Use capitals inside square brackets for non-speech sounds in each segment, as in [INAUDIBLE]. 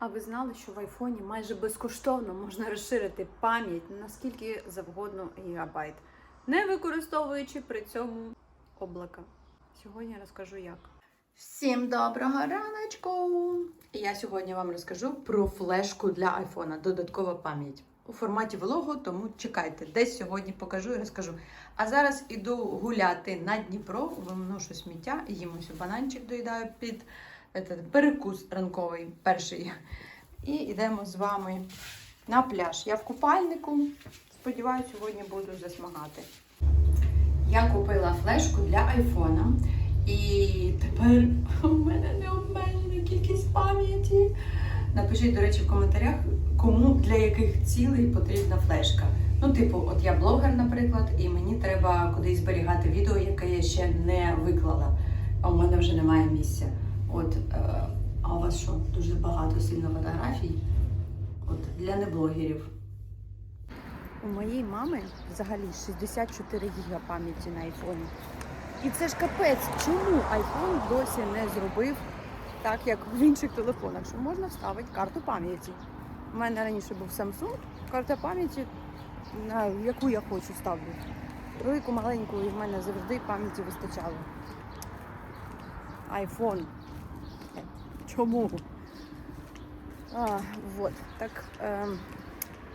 А ви знали, що в айфоні майже безкоштовно можна розширити пам'ять на скільки завгодно гігабайт, не використовуючи при цьому облака. Сьогодні розкажу як. Всім доброго раночку! Я сьогодні вам розкажу про флешку для айфона, додаткова пам'ять. У форматі влогу, тому чекайте, десь сьогодні покажу і розкажу. А зараз іду гуляти на Дніпро, виношу сміття, їм бананчик доїдаю під перекус ранковий перший. І йдемо з вами на пляж. Я в купальнику. Сподіваюся, сьогодні буду засмагати. Я купила флешку для айфона. І тепер у мене необмежена кількість пам'яті. Напишіть, до речі, в коментарях, кому для яких цілей потрібна флешка. Ну, типу, от я блогер, наприклад, і мені треба кудись зберігати відео, яке я ще не виклала. А у мене вже немає місця. От, е, а у вас що, дуже багато сильно фотографій? От для неблогерів. У моєї мами взагалі 64 гіга пам'яті на айфоні. І це ж капець, чому айфон досі не зробив так, як в інших телефонах, що можна вставити карту пам'яті. У мене раніше був Samsung, карта пам'яті, на яку я хочу ставлю. Велику, маленьку, і в мене завжди пам'яті вистачало. Айфон. Чому? А, вот. Так, ем,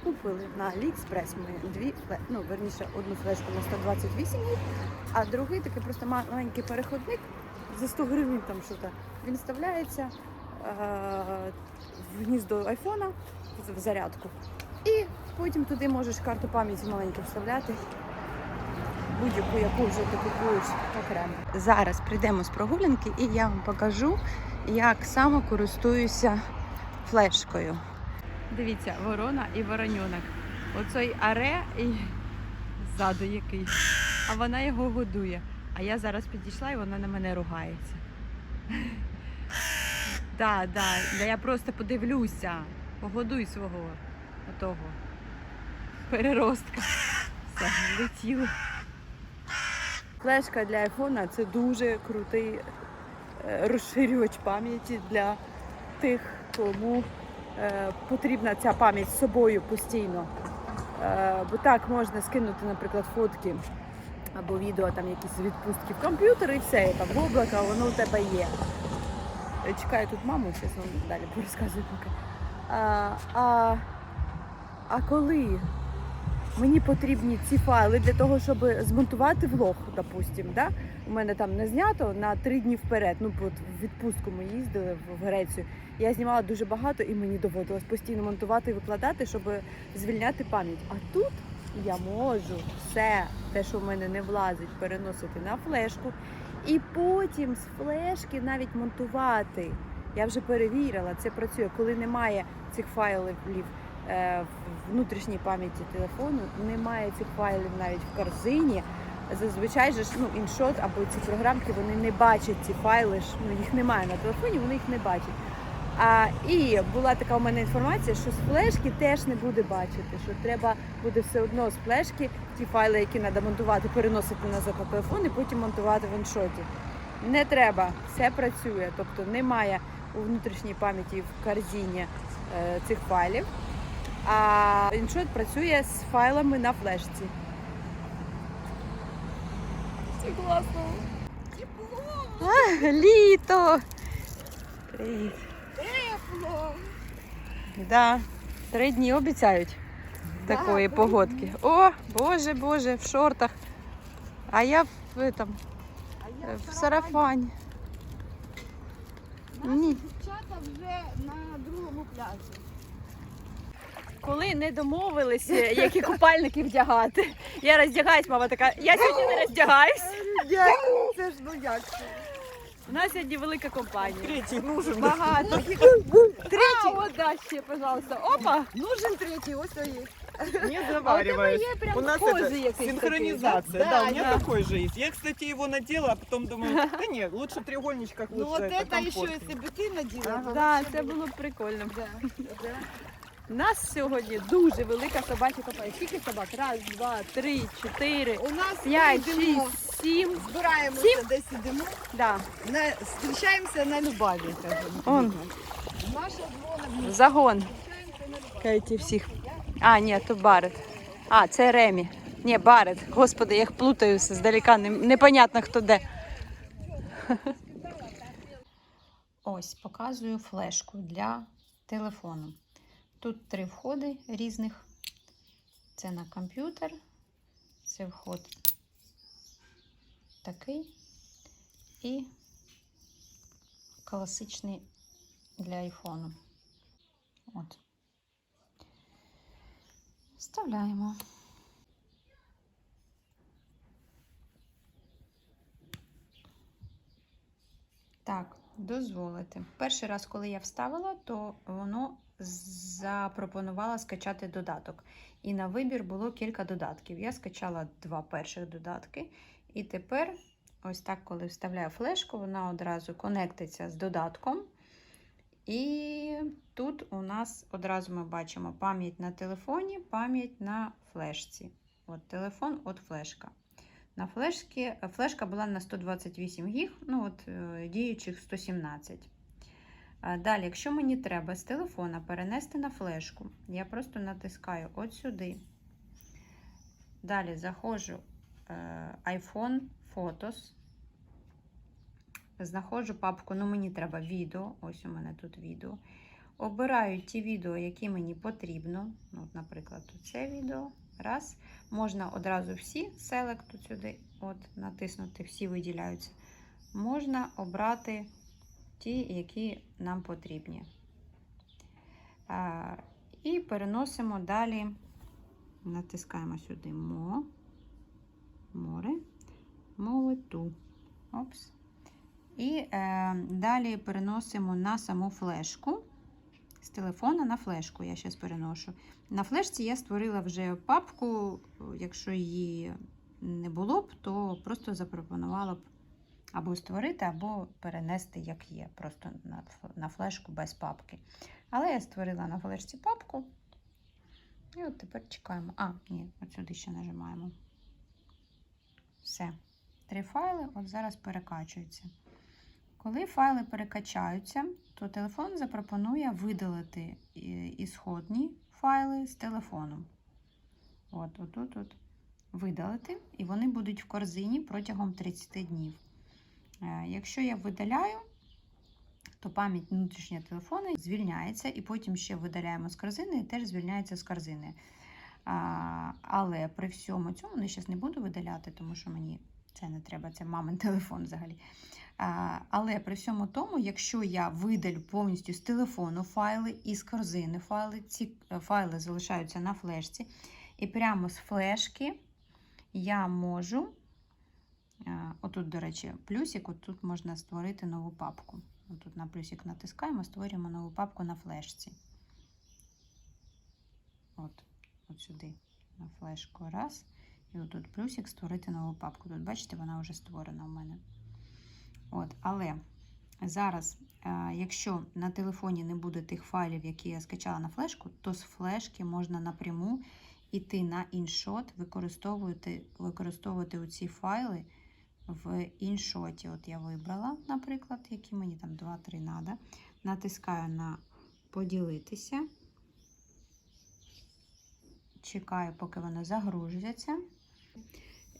купили на AliExpress ми дві ну, верніше, одну флешку на 128 гіг, а другий такий просто маленький переходник за 100 гривень там що то Він вставляється е- в гніздо айфона в зарядку. І потім туди можеш карту пам'яті маленьку вставляти. Будь-яку, яку вже ти купуєш окремо. Зараз прийдемо з прогулянки і я вам покажу, як саме користуюся флешкою. Дивіться, ворона і вороньонок. Оцей аре і ззаду який. А вона його годує. А я зараз підійшла і вона на мене ругається. [LAUGHS] Так, так, я просто подивлюся. Погодуй свого отого переростка. Все, летіли. Флешка для айфона це дуже крутий розширювач пам'яті для тих, кому е, потрібна ця пам'ять з собою постійно. Е, бо так можна скинути, наприклад, фотки або відео, там якісь відпустки в комп'ютер і все, і там в облако, воно у тебе є. Е, Чекаю тут маму, вам далі порозказую поки. А, а, а коли мені потрібні ці файли для того, щоб змонтувати влог, допустим, да? У мене там не знято на три дні вперед. Ну, от відпустку ми їздили в- в Грецію. Я знімала дуже багато і мені доводилось постійно монтувати і викладати, щоб звільняти пам'ять. А тут я можу все, те, що в мене не влазить, переносити на флешку, і потім з флешки навіть монтувати. Я вже перевірила, це працює, коли немає цих файлів е, в внутрішній пам'яті телефону, немає цих файлів навіть в корзині. Зазвичай же ж ну іншот або ці програмки вони не бачать ці файли. ж, Ну їх немає на телефоні, вони їх не бачать. А, і була така у мене інформація, що з флешки теж не буде бачити, що треба буде все одно з флешки ті файли, які треба монтувати, переносити назад на телефон і потім монтувати в іншоті. Не треба, все працює, тобто немає у внутрішній пам'яті в корзині е, цих файлів. А іншот працює з файлами на флешці. Класно. Тепло, Літо! Привіт. тепло. Да, три дні обіцяють такої три погодки. О, боже, боже, в шортах. А я в, этом, А я в сарафані. Наші дівчата вже на другому пляжі. Коли не домовилися, які купальники вдягати. Я роздягаюсь, мама така, я сьогодні не роздягаюсь. Дякую, це ж ну як це? У нас сьогодні велика компанія. Третий нужен. Багато. Третій. А, от да, ще, пожалуйста. Опа! Нужен третій, ось є. Не А у тебе є прям У нас кожи это якийсь синхронизация. да? У меня да. такой же есть. Я, кстати, его надела, а потом думаю, да нет, лучше в треугольничках Ну лучше от это це ще, комфортнее. якщо б ти наділа, Так, то да, це було. було б прикольно. Да, да. У нас сьогодні дуже велика собача компанія. Скільки собак? Раз, два, три, чотири, У нас п'ять, йдемо, шість, сім. збираємося, десь ідемо, Да. на, зустрічаємося на Любаві, кажемо. Он. Маша дзвонить. Загон. Кейті всіх. А, ні, то Барет. А, це Ремі. Ні, Барет. Господи, я їх плутаю не- непонятно хто де. Ось показую флешку для телефону. Тут три входи різних. Це на комп'ютер. Це вход такий. І класичний для айфону. От. Вставляємо. Так, дозволити. Перший раз, коли я вставила, то воно запропонувало скачати додаток. І на вибір було кілька додатків. Я скачала два перших додатки. І тепер, ось так, коли вставляю флешку, вона одразу конектиться з додатком. І тут у нас одразу ми бачимо пам'ять на телефоні, пам'ять на флешці. От телефон, от флешка. На флешці флешка була на 128 гіг, ну от е, діючих 117. Далі, якщо мені треба з телефона перенести на флешку, я просто натискаю от сюди. Далі заходжу е, iPhone Photos. Знаходжу папку, ну мені треба відео. Ось у мене тут відео. Обираю ті відео, які мені потрібно. Ну, от, Наприклад, це відео. Раз. Можна одразу всі тут сюди, от, натиснути, всі виділяються. Можна обрати ті, які нам потрібні. І переносимо далі, натискаємо сюди Мо, море, молиту. Опс. І е, далі переносимо на саму флешку. З телефона на флешку я зараз переношу. На флешці я створила вже папку. Якщо її не було б, то просто запропонувала б або створити, або перенести, як є, просто на, на флешку без папки. Але я створила на флешці папку. І от тепер чекаємо. А, ні, от сюди ще нажимаємо. Все. Три файли от зараз перекачуються. Коли файли перекачаються, то телефон запропонує видалити е, ісходні файли з телефоном. От, отут, от, видалити, і вони будуть в корзині протягом 30 днів. Е, Якщо я видаляю, то пам'ять внутрішня телефону звільняється, і потім ще видаляємо з корзини і теж звільняється з корзини. Але при всьому цьому я зараз не буду видаляти, тому що мені це не треба, це мамин [LAUGHS] телефон взагалі. Але при всьому тому, якщо я видалю повністю з телефону файли і з корзини файли, ці е, файли залишаються на флешці, і прямо з флешки я можу, отут, до речі, плюсик, отут можна створити нову папку. Тут на плюсик натискаємо, створюємо нову папку на флешці. От, от сюди на флешку раз. І отут плюсик створити нову папку. Тут, бачите, вона вже створена у мене. От, але зараз, е, якщо на телефоні не буде тих файлів, які я скачала на флешку, то з флешки можна напряму йти на іншот, використовувати, використовувати оці файли в іншоті. От я вибрала, наприклад, які мені там 2-3 треба. Натискаю на поділитися. Чекаю, поки воно загружується.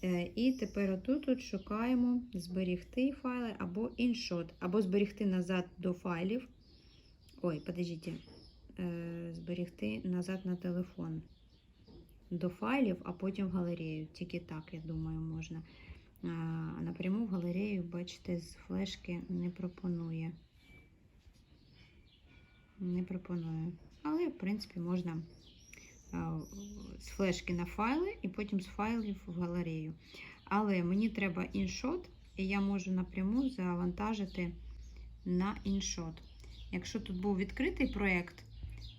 Е, І тепер отут от шукаємо зберігти файли або іншот, або зберігти назад до файлів. Ой, подождіть, Е, зберігти назад на телефон. До файлів, а потім в галерею. Тільки так, я думаю, можна. Напряму в галерею, бачите, з флешки не пропонує. Не пропонує. Але, в принципі, можна з флешки на файли і потім з файлів в галерею. Але мені треба іншот, і я можу напряму завантажити на іншот. Якщо тут був відкритий проєкт,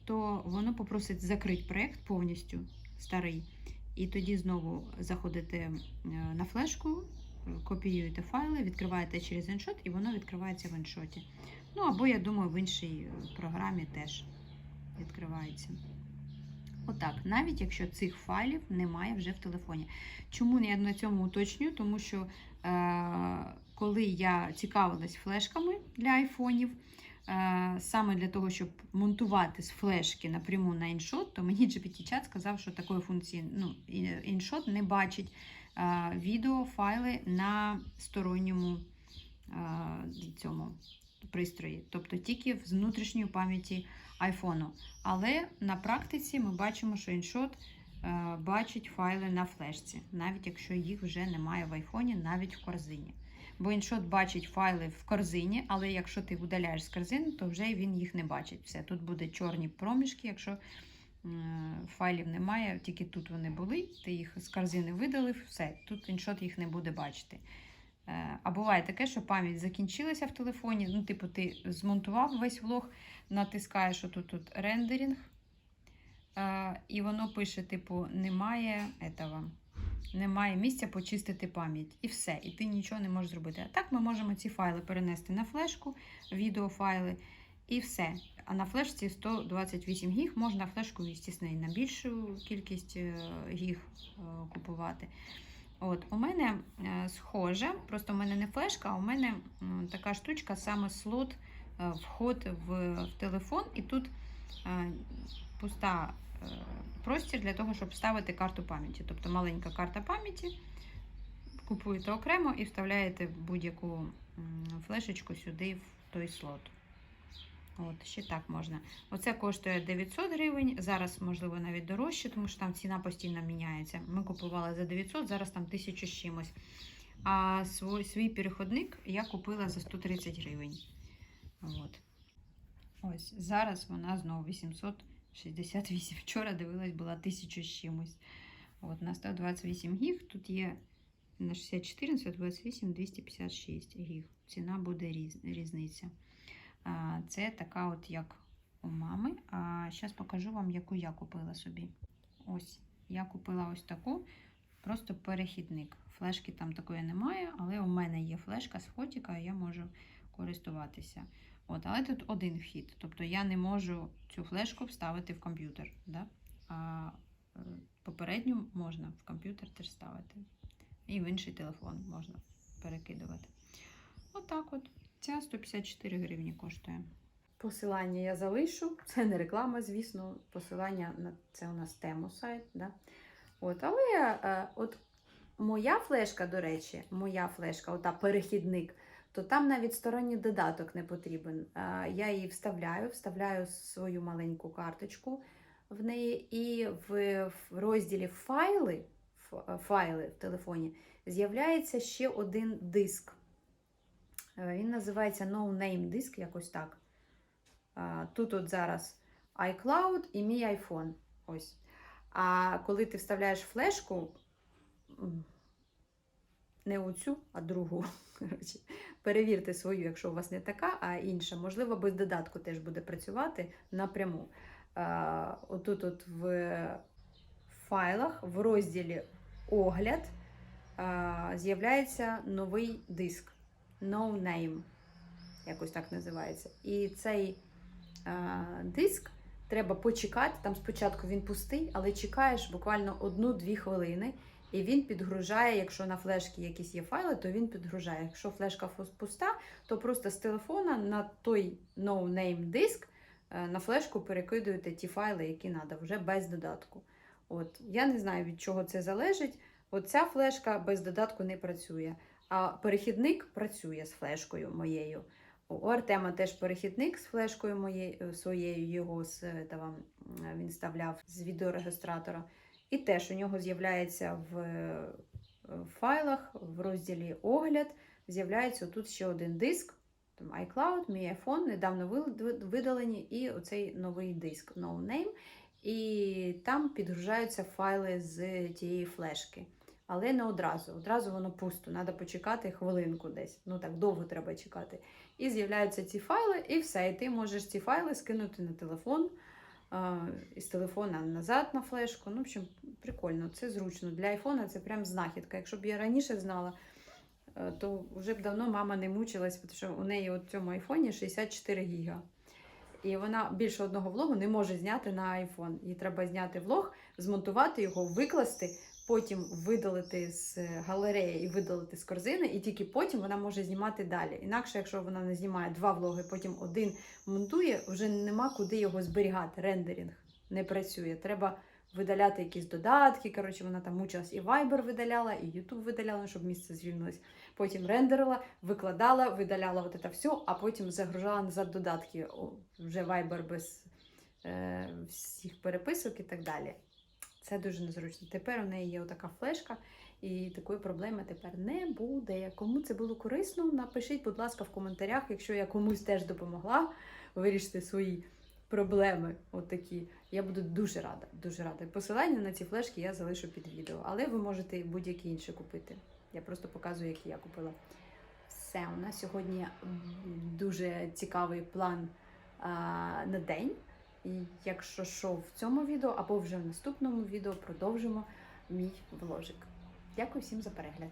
то воно попросить закрити проєкт повністю старий. І тоді знову заходите е, на флешку, копіюєте файли, відкриваєте через іншот, і воно відкривається в іншоті. Ну або, я думаю, в іншій е, програмі теж відкривається. Отак, навіть якщо цих файлів немає вже в телефоні. Чому я на цьому уточнюю? Тому що е, коли я цікавилась флешками для айфонів, саме для того, щоб монтувати з флешки напряму на іншот, то мені GPT-чат сказав, що такої функції ну, іншот не бачить е, відеофайли на сторонньому е, цьому пристрої, тобто тільки з внутрішньої пам'яті айфону. Але на практиці ми бачимо, що іншот е, бачить файли на флешці, навіть якщо їх вже немає в айфоні, навіть в корзині. Бо іншот бачить файли в корзині, але якщо ти видаляєш з корзини, то вже він їх не бачить. Все, тут буде чорні проміжки, якщо файлів немає, тільки тут вони були, ти їх з корзини видалив, все, тут іншот їх не буде бачити. Е, А буває таке, що пам'ять закінчилася в телефоні. Ну, типу, ти змонтував весь влог, натискаєш отут тут рендеринг, е, і воно пише: типу, немає этого, немає місця почистити пам'ять. І все, і ти нічого не можеш зробити. А так ми можемо ці файли перенести на флешку, відеофайли, і все. А на флешці 128 гіг можна флешку, звісно, і на більшу кількість е, гіг е, купувати. От, у мене е, схоже, просто у мене не флешка, а у мене така штучка, саме слот, вход в, телефон, і тут пуста простір для того, щоб вставити карту пам'яті. Тобто маленька карта пам'яті, купуєте окремо і вставляєте будь-яку флешечку сюди в той слот. От, ще так можна. Оце коштує 900 гривень. Зараз, можливо, навіть дорожче, тому що там ціна постійно міняється. Ми купували за 900, зараз там 1000 з чимось. А свій, свій переходник я купила за 130 гривень. От. Ось, зараз вона знову 868. Вчора дивилась, була 1000 з чимось. От, на 128 гіг. Тут є на 64, на 128, 256 гіг. Ціна буде різ, різниця. А, Це така, от як у мами. А зараз покажу вам, яку я купила собі. Ось, я купила ось таку, просто перехідник. Флешки там такої немає, але у мене є флешка з фотіка, і я можу користуватися. От, але тут один вхід. Тобто я не можу цю флешку вставити в комп'ютер. Да? А е, попередню можна в комп'ютер теж ставити. І в інший телефон можна перекидувати. Отак от. Ця 154 гривні коштує. Посилання я залишу. Це не реклама, звісно. Посилання на це у нас тему сайт. Да? От, але е, от моя флешка, до речі, моя флешка, ота перехідник, то там навіть сторонній додаток не потрібен. Е, я її вставляю, вставляю свою маленьку карточку в неї, і в, розділі файли, файли в телефоні з'являється ще один диск. Е, Він називається No Name диск, якось так. Тут от зараз iCloud і мій iPhone. Ось. А коли ти вставляєш флешку, не оцю, а другу. [LAUGHS] Перевірте свою, якщо у вас не така, а інша. Можливо, без додатку теж буде працювати напряму. А, Отут от в файлах, в розділі Огляд з'являється новий диск. No Name, якось так називається. І цей диск треба почекати. Там спочатку він пустий, але чекаєш буквально одну-дві хвилини, і він підгружає. Якщо на флешці якісь є файли, то він підгружає. Якщо флешка пуста, то просто з телефона на той No Name диск е, на флешку перекидуєте ті файли, які треба, вже без додатку. От я не знаю, від чого це залежить. От ця флешка без додатку не працює. А перехідник працює з флешкою моєю. У Артема теж перехідник з флешкою моєю своєю, його з е, та вам, м, він вставляв з відеорегістратора. І теж у нього з'являється в е, файлах в розділі Огляд. З'являється тут ще один диск. Там iCloud, мій iPhone, недавно видалені, і оцей новий диск No Name. І там підгружаються файли з тієї флешки. Але не одразу. Одразу воно пусто. Треба почекати хвилинку десь. Ну так довго треба чекати. І з'являються ці файли, і все. І ти можеш ці файли скинути на телефон, із телефона назад на флешку. Ну, в общем, прикольно, це зручно. Для айфона це прям знахідка. Якщо б я раніше знала, е, то вже б давно мама не мучилась, тому що у неї в цьому айфоні 64 гіга. І вона більше одного влогу не може зняти на айфон. Їй треба зняти влог, змонтувати його, викласти, потім видалити з галереї і видалити з корзини, і тільки потім вона може знімати далі. Інакше, якщо вона не знімає два влоги, потім один монтує, вже нема куди його зберігати. Рендеринг не працює. Треба видаляти якісь додатки. Коротше, вона там мучилась і Viber видаляла, і YouTube видаляла, щоб місце звільнилось. Потім рендерила, викладала, видаляла от це все, а потім загружала назад додатки. Вже Viber без е, всіх переписок і так далі. Це дуже незручно. Тепер у неї є отака флешка, і такої проблеми тепер не буде. Кому це було корисно, напишіть, будь ласка, в коментарях, якщо я комусь теж допомогла вирішити свої проблеми. Отакі. Я буду дуже рада. Дуже рада. Посилання на ці флешки я залишу під відео, але ви можете будь-які інші купити. Я просто показую, які я купила. Все, у нас сьогодні дуже цікавий план а, на день. І якщо що в цьому відео або вже в наступному відео продовжимо мій вложик. Дякую всім за перегляд.